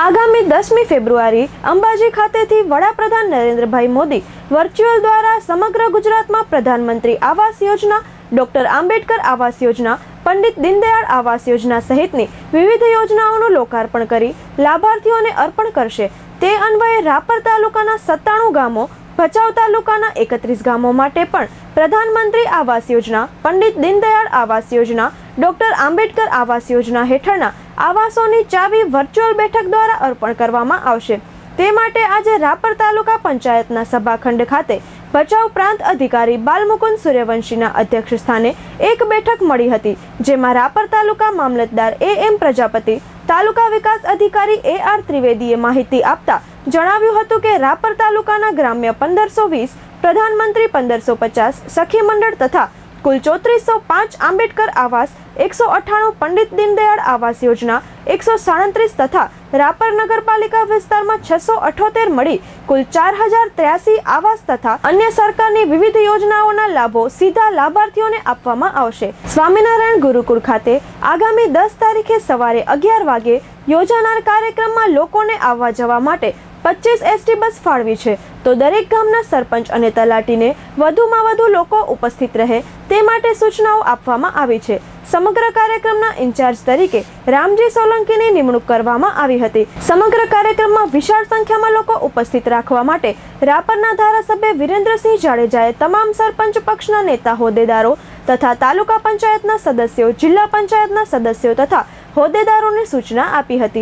આગામી દસમી ફેબ્રુઆરી અંબાજી ખાતેથી વડાપ્રધાન નરેન્દ્રભાઈ મોદી વર્ચ્યુઅલ દ્વારા સમગ્ર ગુજરાતમાં પ્રધાનમંત્રી આવાસ યોજના, ડોક્ટર આંબેડકર આવાસ યોજના, પંડિત દીનદયાળ આવાસ યોજના સહિતની વિવિધ યોજનાઓનું લોકાર્પણ કરી લાભાર્થીઓને અર્પણ કરશે. તે અન્વયે રાપર તાલુકાના સત્તાણું ગામો, ભચાઉ તાલુકાના એકત્રીસ ગામો માટે પણ પ્રધાનમંત્રી આવાસ યોજના, પંડિત દીનદયાળ આવાસ યોજના, ડોક્ટર આંબેડકર આવાસ યોજના હેઠળના આવાસોની ચાવી વર્ચ્યુઅલ બેઠક દ્વારા અર્પણ કરવામાં આવશે. તે માટે આજે રાપર તાલુકા પંચાયતના સભાખંડ ખાતે ભચાઉ પ્રાંત અધિકારી બાલમુકુંદ સૂર્યવંશીના અધ્યક્ષ સ્થાને એક બેઠક મળી હતી, જેમાં રાપર તાલુકા મામલતદાર એ એમ પ્રજાપતિ, તાલુકા વિકાસ અધિકારી એ આર ત્રિવેદીએ માહિતી આપતા જણાવ્યું હતું કે રાપર તાલુકાના ગ્રામ્ય પંદરસો વીસ, પ્રધાનમંત્રી પંદરસો પચાસ, સખી મંડળ તથા કુલ ચોત્રીસો પાંચ આંબેડકર આવાસ એકસો અઠ્ઠાણું પંડિત દીનદયાળ આવાસ યોજના એકસો સાડત્રીસ તથા રાપર નગરપાલિકા વિસ્તારમાં છસો અઠોતેર મળી કુલ ચાર હજાર ત્ર્યાસી આવાસ તથા અન્ય સરકારની વિવિધ યોજનાઓના લાભો સીધા લાભાર્થીઓને આપવામાં આવશે. સ્વામિનારાયણ ગુરુકુળ ખાતે આગામી દસ તારીખે સવારે અગિયાર વાગે યોજાનાર કાર્યક્રમમાં લોકોને આવવા જવા માટે પચીસ એસટી બસ ફાળવી છે. તો દરેક ગામના સરપંચ અને તલાટીને વધુમાં વધુ લોકો ઉપસ્થિત રહે તે માટે સૂચનાઓ આપવામાં આવી છે. સમગ્ર કાર્યક્રમના ઇન્ચાર્જ તરીકે રામજી સોલંકીની નિમણૂક કરવામાં આવી હતી. સમગ્ર કાર્યક્રમમાં વિશાળ સંખ્યામાં લોકો ઉપસ્થિત રાખવા માટે રાપરના ધારાસભ્ય વિરેન્દ્રસિંહ જાડેજાએ તમામ સરપંચ પક્ષના નેતા, હોદ્દેદારો તથા તાલુકા પંચાયતના સદસ્યો, જિલ્લા પંચાયતના સદસ્યો તથા હોદ્દેદારોને સૂચના આપી હતી.